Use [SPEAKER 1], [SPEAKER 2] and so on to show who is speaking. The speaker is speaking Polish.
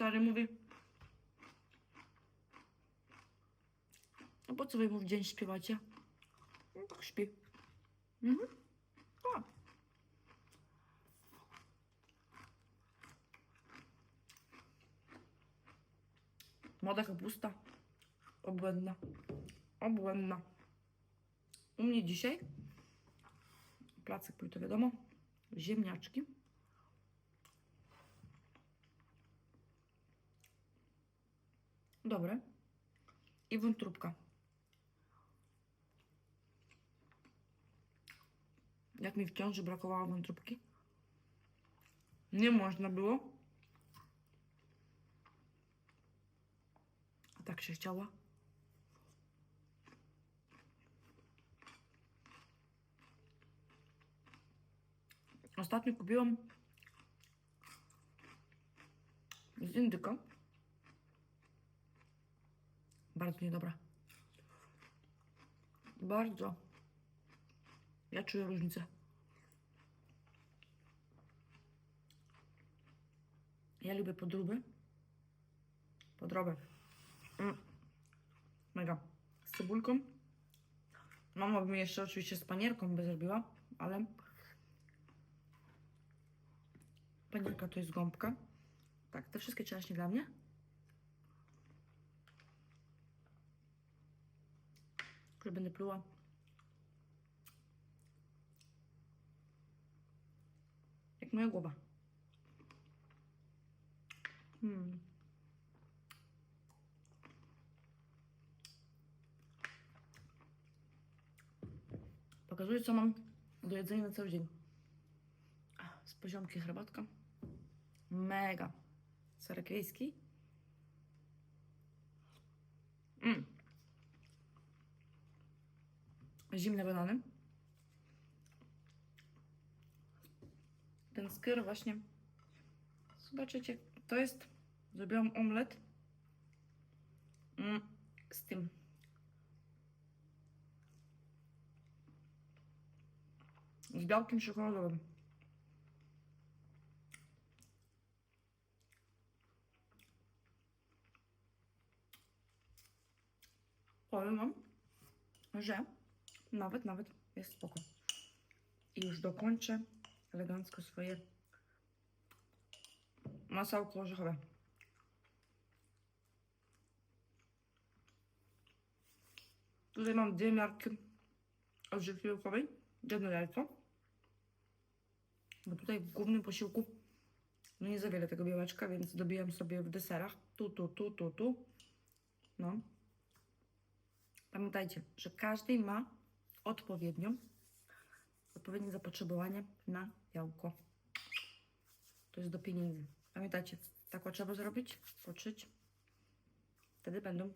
[SPEAKER 1] stary mówi, a po co wy mu w dzień śpiewacie? No tak śpi. Mhm. Młoda kapusta. Obłędna. Obłędna. U mnie dzisiaj placek to wiadomo. Ziemniaczki. Dobre. I wątróbka. Jak mi w ciąży brakowało wątróbki. Nie można było. A tak się chciała. Ostatnio kupiłam z indyka. Bardzo niedobra. Bardzo. Ja czuję różnicę. Ja lubię podróby. Podrobę. Mm. Mega. Z cebulką. Mama by mi jeszcze oczywiście z panierką by zrobiła, ale panierka to jest gąbka. Tak, te wszystkie czereśnie dla mnie. Że będę pluła. Jak moja głowa. Hmm. Pokazuję, co mam do jedzenia na cały dzień. Z poziomki herbatka. Mega. Serek wiejski. Mm. Zimne banany. Ten skyr właśnie. Zobaczycie, to jest. Zrobiłam omlet. Mm, z tym. Z białkiem czekoladowym. Powiem wam, że nawet, nawet jest spoko. I już dokończę elegancko swoje masełko orzechowe. Tutaj mam dwie miarki orzechów białkowej, jedno jajko. Bo tutaj w głównym posiłku no nie za wiele tego białeczka, więc dobijam sobie w deserach. Tu, tu, tu, tu, tu. No. Pamiętajcie, że każdy ma odpowiednią, odpowiednie zapotrzebowanie na białko. To jest do pieniędzy. Pamiętajcie, tak trzeba zrobić, poczyć. Wtedy będą